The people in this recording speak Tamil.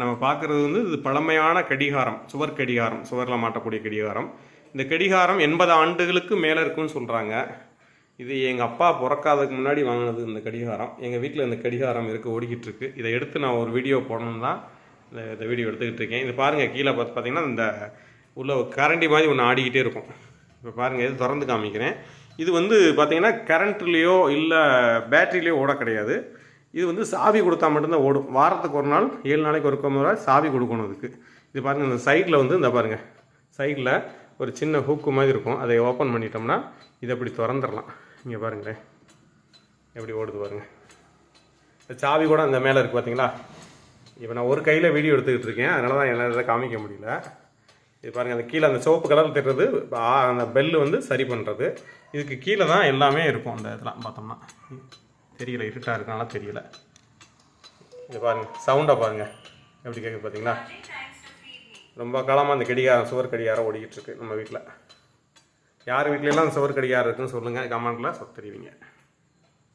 நம்ம பார்க்குறது வந்து இது பழமையான கடிகாரம் சுவர் கடிகாரம் சுவரில் மாட்டக்கூடிய கடிகாரம். இந்த கடிகாரம் எண்பது ஆண்டுகளுக்கு மேலே இருக்குன்னு சொல்கிறாங்க இது எங்கள் அப்பா பிறக்காததுக்கு முன்னாடி வாங்கினது இந்த கடிகாரம். எங்கள் வீட்டில் இந்த கடிகாரம் இருக்குது ஓடிக்கிட்டு இருக்கு. இதை எடுத்து நான் ஒரு வீடியோ போடணும் தான் இந்த இந்த வீடியோ எடுத்துக்கிட்டு இருக்கேன். இது பாருங்கள் கீழே பார்த்து பார்த்தீங்கன்னா இந்த உள்ள கரண்டி மாதிரி ஒன்று ஆடிக்கிட்டே இருக்கும். இப்போ பாருங்கள் இது திறந்து காமிக்கிறேன். இது வந்து பார்த்திங்கன்னா கரண்ட்லேயோ இல்லை பேட்டரிலேயோ ஓட கிடையாது. இது வந்து சாவி கொடுத்தா மட்டும்தான் ஓடும். வாரத்துக்கு ஒரு நாள் ஏழு நாளைக்கு ஒரு முறை சாவி கொடுக்கணும் இதுக்கு இது பாருங்கள் இந்த சைடில் வந்து இந்த பாருங்கள் சைடில் ஒரு சின்ன ஹூக்கு மாதிரி இருக்கும். அதை ஓப்பன் பண்ணிட்டோம்னா இதை அப்படி திறந்துடலாம். இங்கே பாருங்களேன் எப்படி ஓடுது பாருங்கள் இந்த சாவி கூட அந்த மேலே இருக்குது பார்த்தீங்களா இப்போ நான் ஒரு கையில் வீடியோ எடுத்துக்கிட்டு இருக்கேன். அதனால தான் என்னால் இதை காமிக்க முடியல. இது பாருங்கள் அந்த கீழே அந்த சிவப்பு கலர் திட்டுறது அந்த பெல்லு வந்து சரி பண்ணுறது இதுக்கு கீழே தான் எல்லாமே இருக்கும் அந்த இதெல்லாம் பார்த்தோம்னா. தெரியல இருட்டாக இருக்கனால தெரியல. இது பாருங்கள் சவுண்டை பாருங்கள் எப்படி கேட்குது பார்த்தீங்களா ரொம்ப காலமாக அந்த கடிகாரம் சுவர் கடிகாரம் ஓடிக்கிட்டு இருக்கு நம்ம வீட்டில் யார் வீட்லலாம் அந்த சுவர் கடிகாரம் இருக்குன்னு சொல்லுங்கள் கமெண்ட்டில் சொல் தெரிவிங்க.